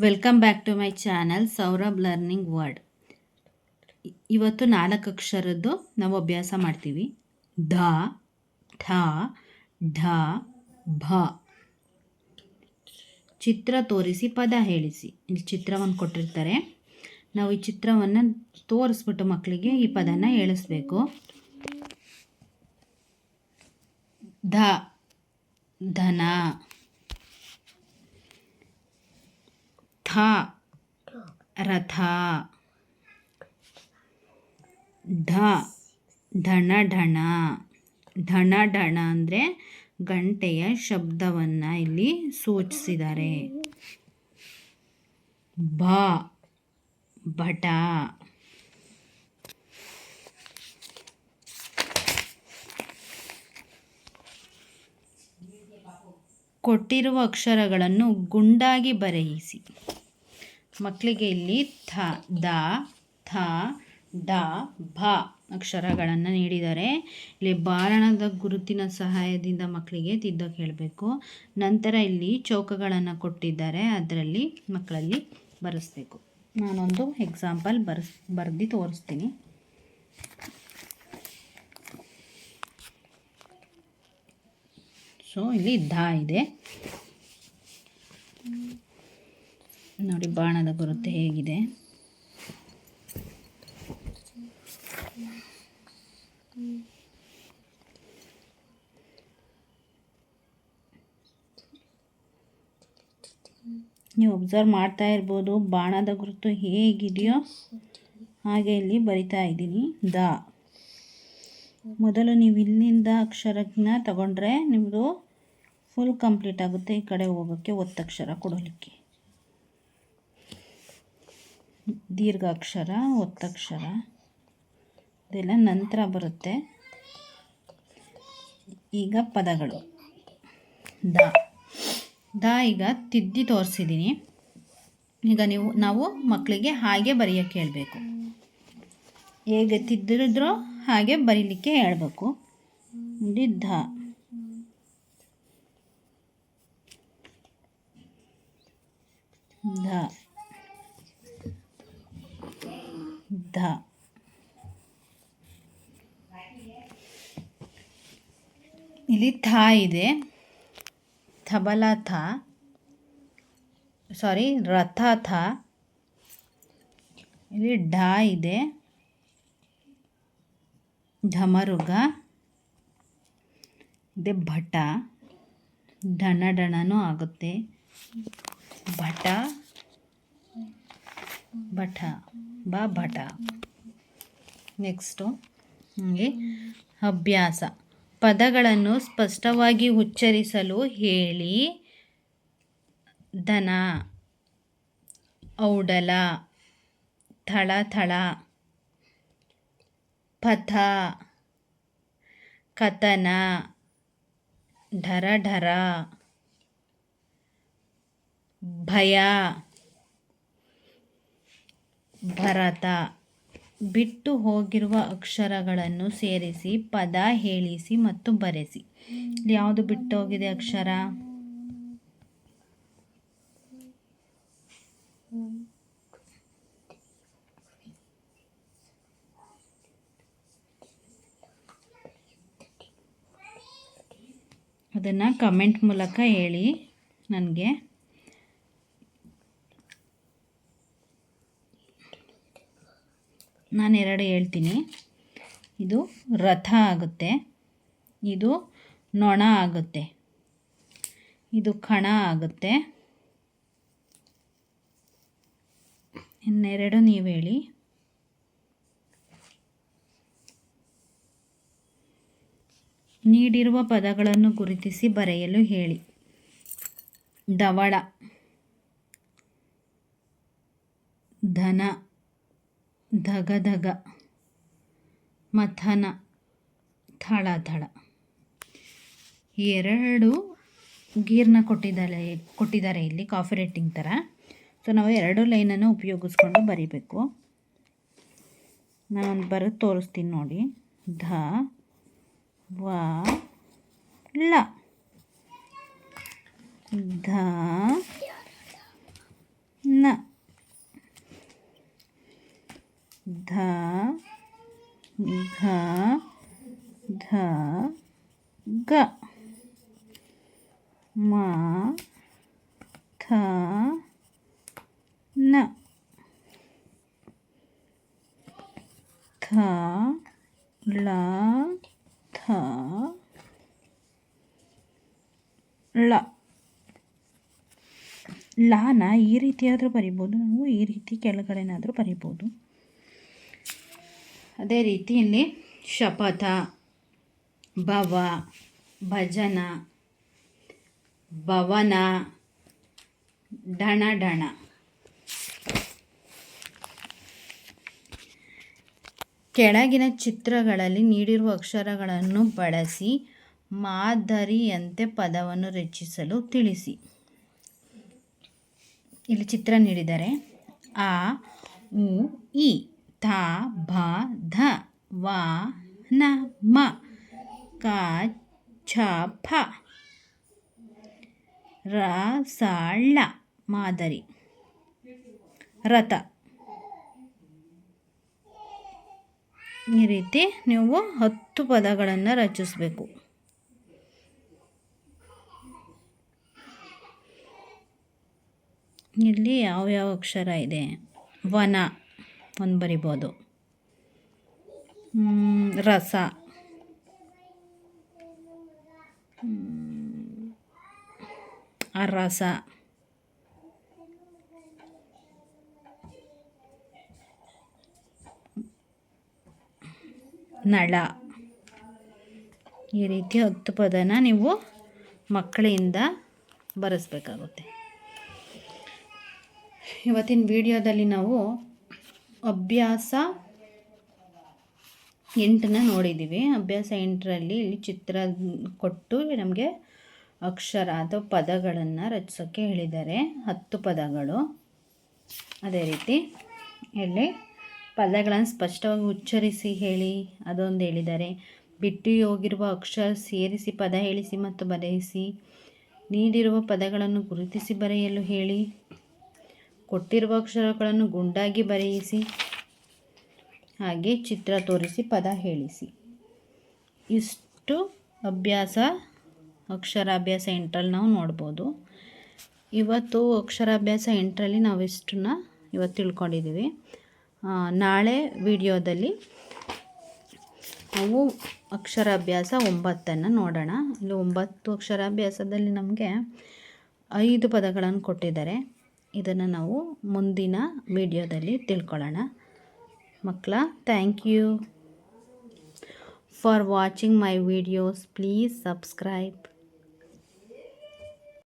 Welcome back to my channel Saurabh learning word ಇವತ್ತು ನಾಲ್ಕು ಅಕ್ಷರದ್ದು ನಾವು ಅಭ್ಯಾಸ ಮಾಡ್ತೀವಿ. ಧ, ಠ, ಢ, ಭ. ಚಿತ್ರ ತೋರಿಸಿ, ಪದ ಹೇಳಿಸಿ. ಇಲ್ಲಿ ಚಿತ್ರವನ್ನು ಕೊಟ್ಟಿರ್ತಾರೆ. ನಾವು ಈ ಚಿತ್ರವನ್ನು ತೋರಿಸ್ಬಿಟ್ಟು ಮಕ್ಕಳಿಗೆ ಈ ಪದನ ಹೇಳಿಸ್ಬೇಕು. ಧ, ಧನ. ಥ ರಥ. ಢ ಢಣ ಢಣ ಢಣ ಢಣ ಅಂದರೆ ಗಂಟೆಯ ಶಬ್ದವನ್ನು ಇಲ್ಲಿ ಸೂಚಿಸಿದ್ದಾರೆ. ಬ ಭಟ. ಕೊಟ್ಟಿರುವ ಅಕ್ಷರಗಳನ್ನು ಗುಂಡಾಗಿ ಬರೆಯಿಸಿ. ಮಕ್ಕಳಿಗೆ ಇಲ್ಲಿ ಥ, ದ, ಥ, ಡ, ಭ ಅಕ್ಷರಗಳನ್ನು ನೀಡಿದ್ದಾರೆ. ಇಲ್ಲಿ ಬಾರಣದ ಗುರುತಿನ ಸಹಾಯದಿಂದ ಮಕ್ಕಳಿಗೆ ತಿದ್ದೋಕೆ ಹೇಳಬೇಕು ನಂತರ ಇಲ್ಲಿ ಚೌಕಗಳನ್ನು ಕೊಟ್ಟಿದ್ದಾರೆ. ಅದರಲ್ಲಿ ಮಕ್ಕಳಲ್ಲಿ ಬರೆಸ್ಬೇಕು. ನಾನೊಂದು ಎಕ್ಸಾಂಪಲ್ ಬರೆಸ್, ಬರೆದು ತೋರಿಸ್ತೀನಿ. ಸೊ ಇಲ್ಲಿ ಧ ಇದೆ. ನೋಡಿ ಬಾಣದ ಗುರುತು ಹೇಗಿದೆ. ನೀವು ಒಬ್ಸರ್ವ್ ಮಾಡ್ತಾ ಇರ್ಬೋದು ಬಾಣದ ಗುರುತು ಹೇಗಿದೆಯೋ ಹಾಗೆ ಇಲ್ಲಿ ಬರಿತಾ ಇದ್ದೀನಿ. ದ. ಮೊದಲು ನೀವು ಇಲ್ಲಿಂದ ಅಕ್ಷರಜ್ಞ ತಗೊಂಡ್ರೆ ನಿಮ್ಮದು ಫುಲ್ ಕಂಪ್ಲೀಟ್ ಆಗುತ್ತೆ. ಈ ಕಡೆ ಹೋಗೋಕ್ಕೆ ಒತ್ತಕ್ಷರ ಕೊಡಲಿಕ್ಕೆ ದೀರ್ಘಾಕ್ಷರ, ಒತ್ತಕ್ಷರ, ಇದೆಲ್ಲ ನಂತರ ಬರುತ್ತೆ. ಈಗ ಪದಗಳು. ದ. ದ ಈಗ ತಿದ್ದಿ ತೋರಿಸಿದ್ದೀನಿ ಈಗ ನೀವು, ನಾವು ಮಕ್ಕಳಿಗೆ ಹಾಗೆ ಬರೆಯೋಕ್ಕೆ ಹೇಳಬೇಕು ಹೇಗೆ ತಿದ್ದಿದ್ರೋ ಹಾಗೆ ಬರೀಲಿಕ್ಕೆ ಹೇಳಬೇಕು. ನೋಡಿ ಧ ಧ ಇಲ್ಲಿ ಥಾ ಇದೆ. ಥಬಲ ಸಾರಿ ರಥ ಥ. ಇಲ್ಲಿ ಢ ಇದೆ. ಢಮರುಗ ಇದೆ ಭಟ. ಢಣ ಢಣನೂ ಆಗುತ್ತೆ. ಭಟ. ಭಟ ಬ ಭಟ. ನೆಕ್ಸ್ಟು ಹಾಗೆ ಅಭ್ಯಾಸ. ಪದಗಳನ್ನು ಸ್ಪಷ್ಟವಾಗಿ ಉಚ್ಚರಿಸಲು ಹೇಳಿ. ದನ ಔಡಲ, ಥಳಥಳ, ಪಥ, ಕಥನ ಢರ ಢರ ಭಯ. ಭರತ. ಬಿಟ್ಟು ಹೋಗಿರುವ ಅಕ್ಷರಗಳನ್ನು ಸೇರಿಸಿ, ಪದ ಹೇಳಿಸಿ ಮತ್ತು ಬರೆಸಿ. ಯಾವುದು ಬಿಟ್ಟು ಹೋಗಿದೆ ಅಕ್ಷರ? ಅದನ್ನು ಕಮೆಂಟ್ ಮೂಲಕ ಹೇಳಿ, ನನಗೆ. ನಾನು ಎರಡು ಹೇಳ್ತೀನಿ. ಇದು ರಥ ಆಗುತ್ತೆ. ಇದು ನೊಣ ಆಗುತ್ತೆ. ಇದು ಕಣ ಆಗುತ್ತೆ. ಇನ್ನೆರಡು ನೀವು ಹೇಳಿ. ನೀಡಿರುವ ಪದಗಳನ್ನು ಗುರುತಿಸಿ ಬರೆಯಲು ಹೇಳಿ. ದವಳ, ಧನ ಧಗಧಗ, ಮಥನ ಥಳ ಥಳ ಎರಡು ಗೀರ್ನ ಕೊಟ್ಟಿದ್ದಾರೆ ಕೊಟ್ಟಿದ್ದಾರೆ ಇಲ್ಲಿ ಕಾಫಿ ರೇಟಿಂಗ್ ಥರ. ಸೊ ನಾವು ಎರಡು ಲೈನನ್ನು ಉಪಯೋಗಿಸ್ಕೊಂಡು ಬರಿಬೇಕು. ನಾನು ಬರೆದು ತೋರಿಸ್ತೀನಿ ನೋಡಿ. ಧ, ವ, ಳ. ಧ ಧ ಘ ಧ ಗ ಮ ಥ ನ ಥ ಳ ಥ ಳ ಲಾನ ಈ ರೀತಿಯಾದರೂ ಬರಿಬೋದು, ನಾವು ಈ ರೀತಿ ಕೆಳಗಡೆನಾದರೂ ಬರಿಬೋದು. ಅದೇ ರೀತಿ ಇಲ್ಲಿ ಶಪಥ, ಭವ, ಭಜನ, ಭವನ, ಡಣ ಡಣ. ಕೆಳಗಿನ ಚಿತ್ರಗಳಲ್ಲಿ ನೀಡಿರುವ ಅಕ್ಷರಗಳನ್ನು ಬಳಸಿ ಮಾದರಿಯಂತೆ ಪದವನ್ನು ರಚಿಸಲು ತಿಳಿಸಿ. ಇಲ್ಲಿ ಚಿತ್ರ ನೀಡಿದರೆ, ಆ, ಉ, ಇ. ತ ಭ ಧ ವ ನ ಮ ಕ ಛ ಫ ರ ಸ ಳ ಮಾದರಿ. ರಥ. ಈ ರೀತಿ ನೀವು ಹತ್ತು ಪದಗಳನ್ನು ರಚಿಸಬೇಕು. ಇಲ್ಲಿ ಯಾವ್ಯಾವ ಅಕ್ಷರ ಇದೆ? ವನ. ಒಂದು ಬರಿಬೋದು. ರಸ. ಹ್ಮ್, ಅರಸ ನಳ. ಈ ರೀತಿ ಹತ್ತು ಪದನ ನೀವು ಮಕ್ಕಳಿಂದ ಬರೆಸ್ಬೇಕಾಗುತ್ತೆ. ಇವತ್ತಿನ ವಿಡಿಯೋದಲ್ಲಿ ನಾವು ಅಭ್ಯಾಸ ಎಂಟನ್ನ ನೋಡಿದ್ದೀವಿ. ಅಭ್ಯಾಸ ಎಂಟರಲ್ಲಿ ಇಲ್ಲಿ ಚಿತ್ರ ಕೊಟ್ಟು ನಮಗೆ ಅಕ್ಷರ ಅಥವಾ ಪದಗಳನ್ನು ರಚಿಸೋಕ್ಕೆ ಹೇಳಿದ್ದಾರೆ. ಹತ್ತು ಪದಗಳು. ಅದೇ ರೀತಿ ಇಲ್ಲಿ ಪದಗಳನ್ನು ಸ್ಪಷ್ಟವಾಗಿ ಉಚ್ಚರಿಸಿ ಹೇಳಿ, ಅದೊಂದು ಹೇಳಿದ್ದಾರೆ. ಬಿಟ್ಟು ಹೋಗಿರುವ ಅಕ್ಷರ ಸೇರಿಸಿ, ಪದ ಹೇಳಿಸಿ ಮತ್ತು ಬರೆಯಿಸಿ, ನೀಡಿರುವ ಪದಗಳನ್ನು ಗುರುತಿಸಿ ಬರೆಯಲು ಹೇಳಿ. ಕೊಟ್ಟಿರುವ ಅಕ್ಷರಗಳನ್ನು ಗುಂಡಾಗಿ ಬರೆಯಿಸಿ, ಹಾಗೆ ಚಿತ್ರ ತೋರಿಸಿ, ಪದ ಹೇಳಿಸಿ. ಇಷ್ಟು ಅಭ್ಯಾಸ, ಅಕ್ಷರಾಭ್ಯಾಸ ಎಂಟರಲ್ಲಿ ನಾವು ನೋಡ್ಬೋದು. ಇವತ್ತು ಅಕ್ಷರಾಭ್ಯಾಸ ಎಂಟರಲ್ಲಿ ನಾವು ಇಷ್ಟನ್ನ ಇವತ್ತು ತಿಳ್ಕೊಂಡಿದ್ದೀವಿ. ನಾಳೆ ವಿಡಿಯೋದಲ್ಲಿ ನಾವು ಅಕ್ಷರಾಭ್ಯಾಸ ಒಂಬತ್ತನ್ನು ನೋಡೋಣ. ಇಲ್ಲಿ ಒಂಬತ್ತು ಅಕ್ಷರಾಭ್ಯಾಸದಲ್ಲಿ ನಮಗೆ ಐದು ಪದಗಳನ್ನು ಕೊಟ್ಟಿದ್ದಾರೆ. ಇದನ್ನು ನಾವು ಮುಂದಿನ ವಿಡಿಯೋದಲ್ಲಿ ತಿಳ್ಕೊಳ್ಳೋಣ. ಮಕ್ಕಳ thank you for watching my videos please subscribe